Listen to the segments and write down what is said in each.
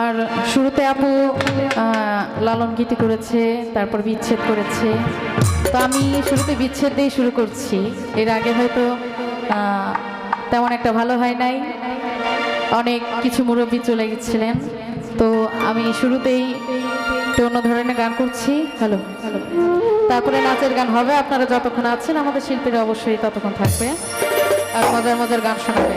আর শুরুতে আপু লালন গীতি করেছে, তারপর বিচ্ছেদ করেছে। তো আমি শুরুতে বিচ্ছেদ দিয়ে শুরু করছি। এর আগে হয়তো তেমন একটা ভালো হয় নাই। অনেক কিছু মুরব্বী চলে গেছিলেন। তো আমি শুরুতেই অন্য ধরনের গান করছি। হ্যালো। হ্যালো তারপরে নাচের গান হবে। আপনারা যতক্ষণ আছেন, আমাদের শিল্পীরা অবশ্যই ততক্ষণ থাকবে। আর মজার মজার গান শোনাবে।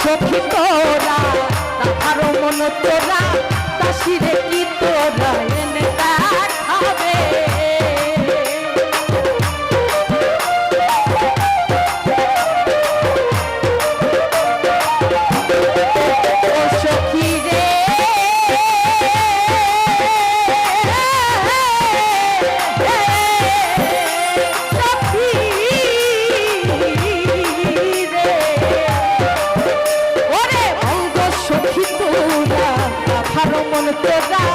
সখী তোরা তাহারও মন তোরা দাসিরে কি কাঠারো মন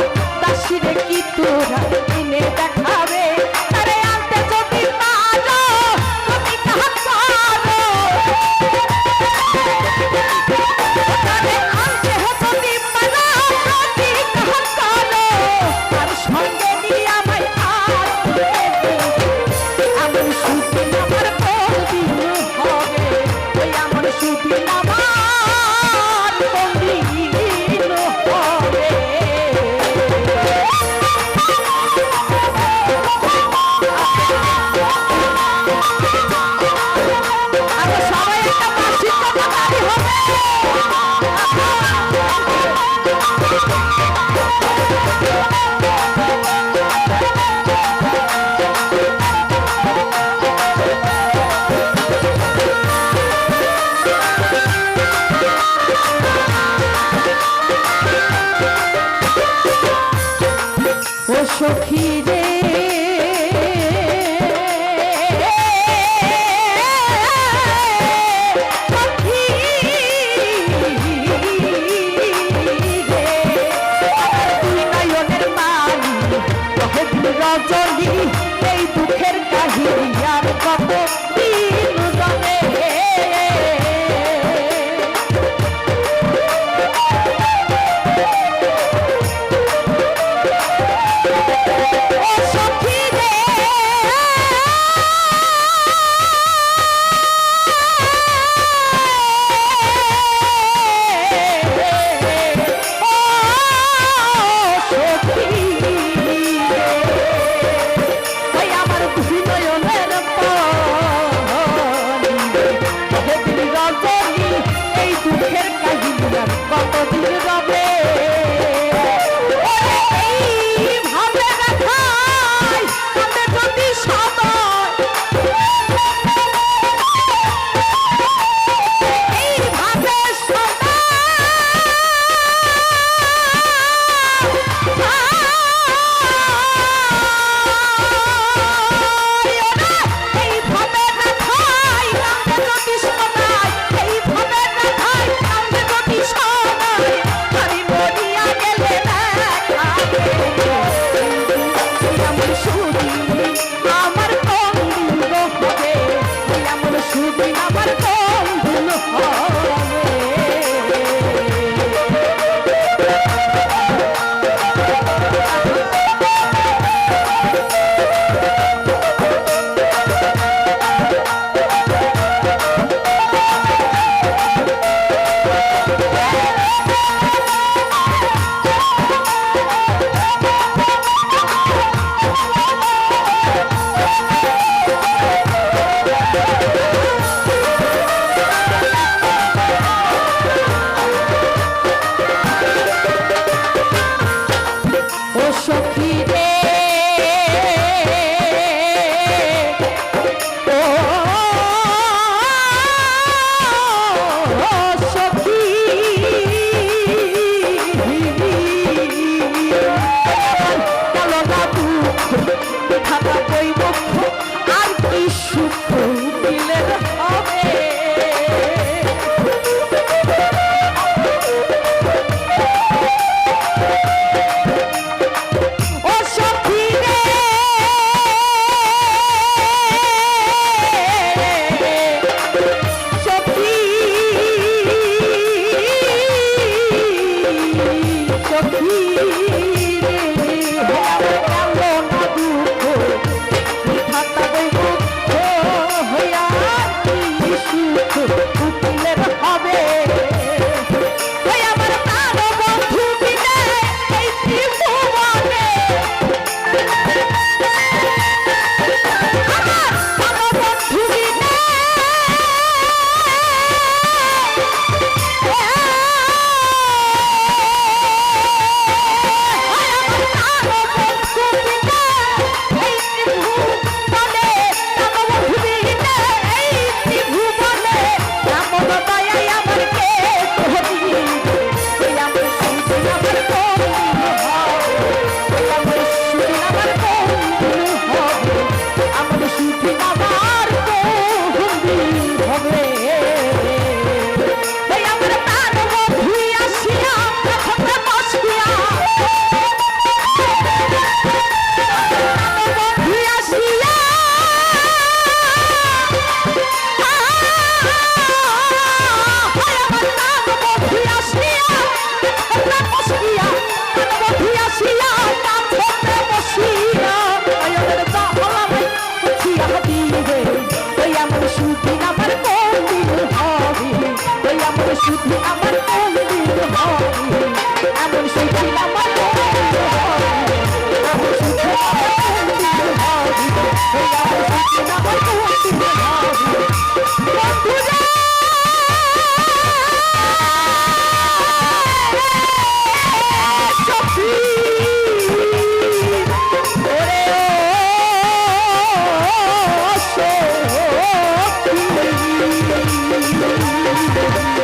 হবে baby, baby.